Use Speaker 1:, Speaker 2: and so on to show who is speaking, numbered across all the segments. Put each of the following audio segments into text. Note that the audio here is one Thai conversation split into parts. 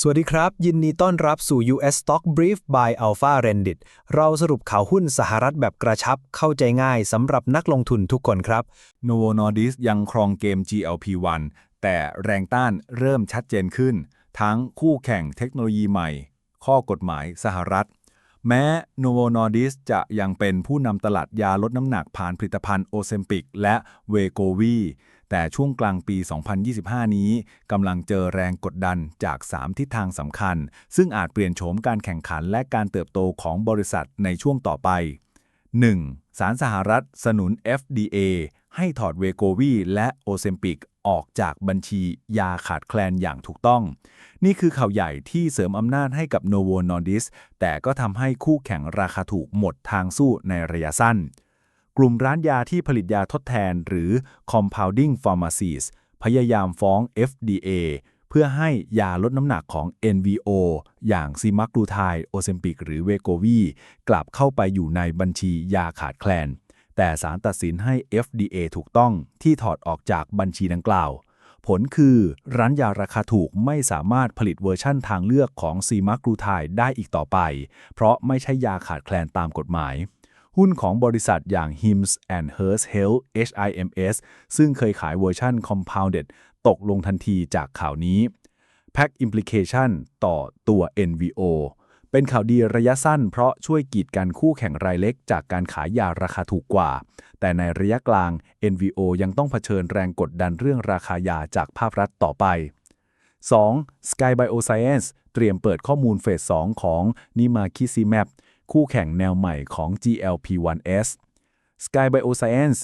Speaker 1: สวัสดีครับ ยินดีต้อนรับสู่ US Stock Brief by Alpha Rendit เราสรุปข่าวหุ้นสหรัฐแบบกระชับเข้าใจง่ายสำหรับนักลงทุนทุกคนครับ
Speaker 2: Novo Nordisk ยังครองเกม GLP-1 แต่แรงต้านเริ่มชัดเจนขึ้น ทั้งคู่แข่งเทคโนโลยีใหม่ ข้อกฎหมายสหรัฐ แม้ Novo Nordisk จะยังเป็นผู้นำตลาดยาลดน้ำหนักผ่านผลิตภัณฑ์โอเซมปิกและเวโกวี แต่ช่วงกลางปี 2025 นี้กำลังเจอแรงกดดันจาก 3 ทิศทางสำคัญ ซึ่งอาจเปลี่ยนโฉมการแข่งขันและการเติบโตของบริษัทในช่วงต่อไป 1. สารสหรัฐสนุน FDA ให้ถอดเวโกวีและโอเซมปิกออกจากบัญชียาขาดแคลนอย่างถูกต้อง นี่คือข่าวใหญ่ที่เสริมอำนาจให้กับ Novo Nordisk แต่ก็ทำให้คู่แข่งราคาถูกหมดทางสู้ในระยะสั้น กลุ่มร้านยาที่ผลิตยาทดแทนหรือ compounding pharmacies พยายามฟ้อง FDA เพื่อให้ยาลดน้ำหนักของ NVO อย่างซีมักลูไทด์โอเซมปิกหรือเวโกวีกลับเข้าไปอยู่ในบัญชียาขาดแคลน แต่ศาลตัดสินให้ FDA ถูกต้องที่ถอดออกจากบัญชีดังกล่าว ผลคือร้านยาราคาถูกไม่สามารถผลิตเวอร์ชั่นทางเลือกของซีมักลูไทด์ได้อีกต่อไป เพราะไม่ใช่ยาขาดแคลนตามกฎหมาย หุ้นของบริษัทอย่าง Hims and Hers Health HIMS ซึ่งเคยขายเวอร์ชัน Compounded ตกลงทันทีจากข่าวนี้ Pack Implication ต่อตัว NVO เป็นข่าวดีระยะสั้นเพราะช่วยกีดกันคู่แข่งรายเล็กจากการขายยาราคาถูกกว่า แต่ในระยะกลาง NVO ยังต้องเผชิญแรงกดดันเรื่องราคายาจากภาครัฐต่อไป 2. Sky Bioscience เตรียมเปิดข้อมูลเฟส 2 ของ n i m a k i s i m a b คู่แข่งแนวใหม่ของ GLP-1S Sky Bioscience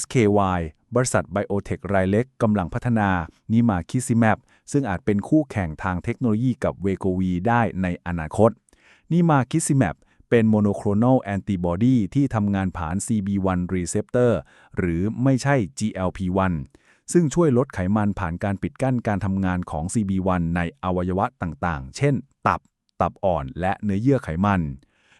Speaker 2: SKY บริษัทไบโอเทครายเล็กกำลังพัฒนา n i m a k i s i m a b ซึ่งอาจเป็นคู่แข่งทางเทคโนโลยีกับเวโกวีได้ในอนาคต n i m a k i s i m a b เป็นโมโนโคลน a l แอนติบอดีที่ทำงานผ่าน CB1 receptor หรือไม่ใช่ GLP-1 ซึ่งช่วยลดไขมันผ่านการปิดกั้นการทำงานของ CB1 ในอวัยวะต่างๆ เช่น ตับ ตับอ่อน และเนื้อเยื่อไขมัน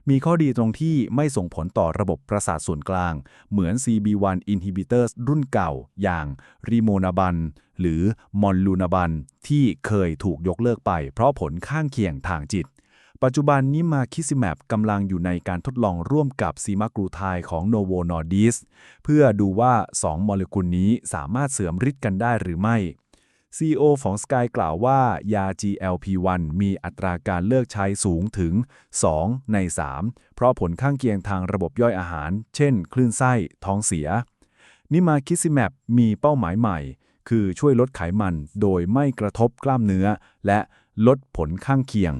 Speaker 2: มีข้อดีตรงที่ไม่ส่งผลต่อระบบประสาทส่วนกลาง เหมือน CB1 inhibitors รุ่นเก่า อย่างรีโมนาบันหรือมอลลูนาบันที่เคยถูกยกเลิกไป เพราะผลข้างเคียงทางจิต ปัจจุบันนี้มาคิซิแมปกำลังอยู่ในการทดลองร่วมกับซีมากรูไทของ Novo Nordisk เพื่อดูว่า 2 โมเลกุลนี้สามารถเสริมฤทธิ์กันได้หรือไม่ CEO ของ Sky กล่าวว่ายา GLP-1 มีอัตราการเลิกใช้สูงถึง 2 ใน 3 เพราะผลข้างเคียงทางระบบย่อยอาหาร เช่น คลื่นไส้ ท้องเสีย นิมาคิซิแมปมีเป้าหมายใหม่ คือช่วยลดไขมันโดยไม่กระทบกล้ามเนื้อ และลดผลข้างเคียง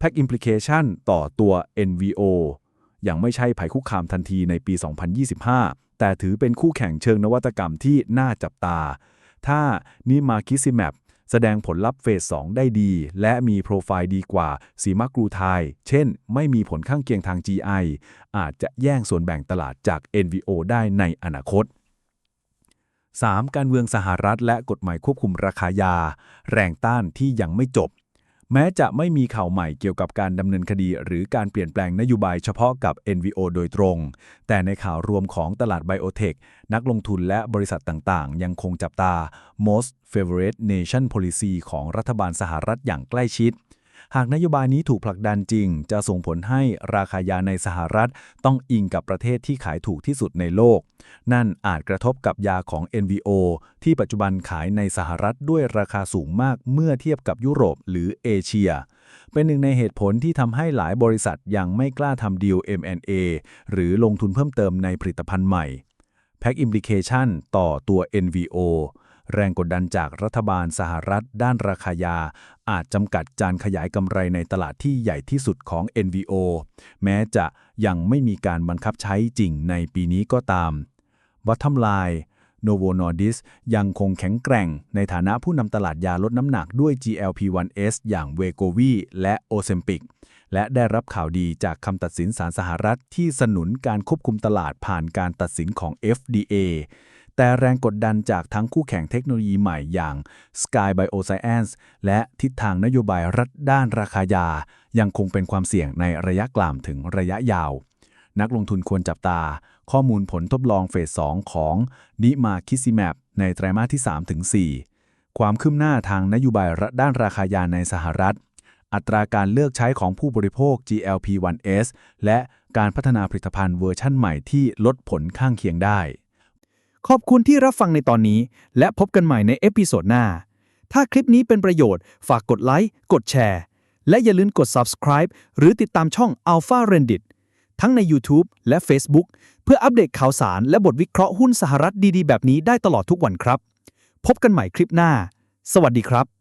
Speaker 2: Pack Implication ต่อตัว NVO ยังไม่ใช่ภัยคุกคามทันทีในปี 2025 แต่ถือเป็นคู่แข่งเชิงนวัตกรรมที่น่าจับตา ถ้านิมาคิซิแมปแสดงผลลัพธ์เฟส 2 ได้ดี และมีโปรไฟล์ดีกว่าซีมากรูไทเช่น ไม่มีผลข้างเคียงทาง GI อาจจะแย่งส่วนแบ่งตลาดจาก NVO ได้ในอนาคต 3. การเมืองสหรัฐและกฎหมายควบคุมราคายา แรงต้านที่ยังไม่จบ แม้จะไม่มีข่าวใหม่เกี่ยวกับการดำเนินคดี หรือการเปลี่ยนแปลงนโยบายเฉพาะกับ NVO โดยตรง แต่ในข่าวรวมของตลาดไบโอเทค นักลงทุนและบริษัทต่างๆ ยังคงจับตา most favorite nation policy ของรัฐบาลสหรัฐอย่างใกล้ชิด หากนโยบายนี้ถูกผลักดันจริง จะส่งผลให้ราคายาในสหรัฐต้องอิงกับประเทศที่ขายถูกที่สุดในโลก นั่นอาจกระทบกับยาของ NVO ที่ปัจจุบันขายในสหรัฐด้วยราคาสูงมากเมื่อเทียบกับยุโรปหรือเอเชีย เป็นหนึ่งในเหตุผลที่ทำให้หลายบริษัทยังไม่กล้าทำดีล M&A หรือลงทุนเพิ่มเติมในผลิตภัณฑ์ใหม่ Pack Implication ต่อตัว NVO แรงกดดันจากรัฐบาลสหรัฐด้านราคายา อาจจำกัดการขยายกำไรในตลาดที่ใหญ่ที่สุดของ NVO แม้จะยังไม่มีการบังคับใช้จริงในปีนี้ก็ตาม Bottom line Novo Nordisk ยังคงแข็งแกร่งในฐานะผู้นำตลาดยาลดน้ำหนักด้วย GLP-1S อย่าง Wegovy และ Ozempic และได้รับข่าวดีจากคำตัดสินศาลสหรัฐที่สนุนการควบคุมตลาดผ่านการตัดสินของ FDA แต่แรงกดดันจากทั้งคู่แข่งเทคโนโลยีใหม่อย่าง Sky Bioscience และทิศทางนโยบายรัฐด้านราคายา ยังคงเป็นความเสี่ยงในระยะกลางถึงระยะยาว นักลงทุนควรจับตา ข้อมูลผลทดลองเฟส 2 ของนิมาคิซิแมปในไตรมาสที่ 3-4ความคืบหน้าทางนโยบายรัฐด้านราคายาในสหรัฐ
Speaker 3: อัตราการเลือกใช้ของผู้บริโภค GLP-1S และการพัฒนาผลิตภัณฑ์เวอร์ชั่นใหม่ที่ลดผลข้างเคียงได้
Speaker 1: ขอบคุณที่รับฟังในตอนนี้ และพบกันใหม่ในเอพิโซดหน้า ถ้าคลิปนี้เป็นประโยชน์ ฝากกดไลค์ กดแชร์ และอย่าลืมกด subscribe หรือติดตามช่อง Alpha Rendit ทั้งใน YouTube และ Facebook เพื่ออัปเดตข่าวสารและบทวิเคราะห์หุ้นสหรัฐดีๆ แบบนี้ได้ตลอดทุกวันครับ พบกันใหม่คลิปหน้า สวัสดีครับ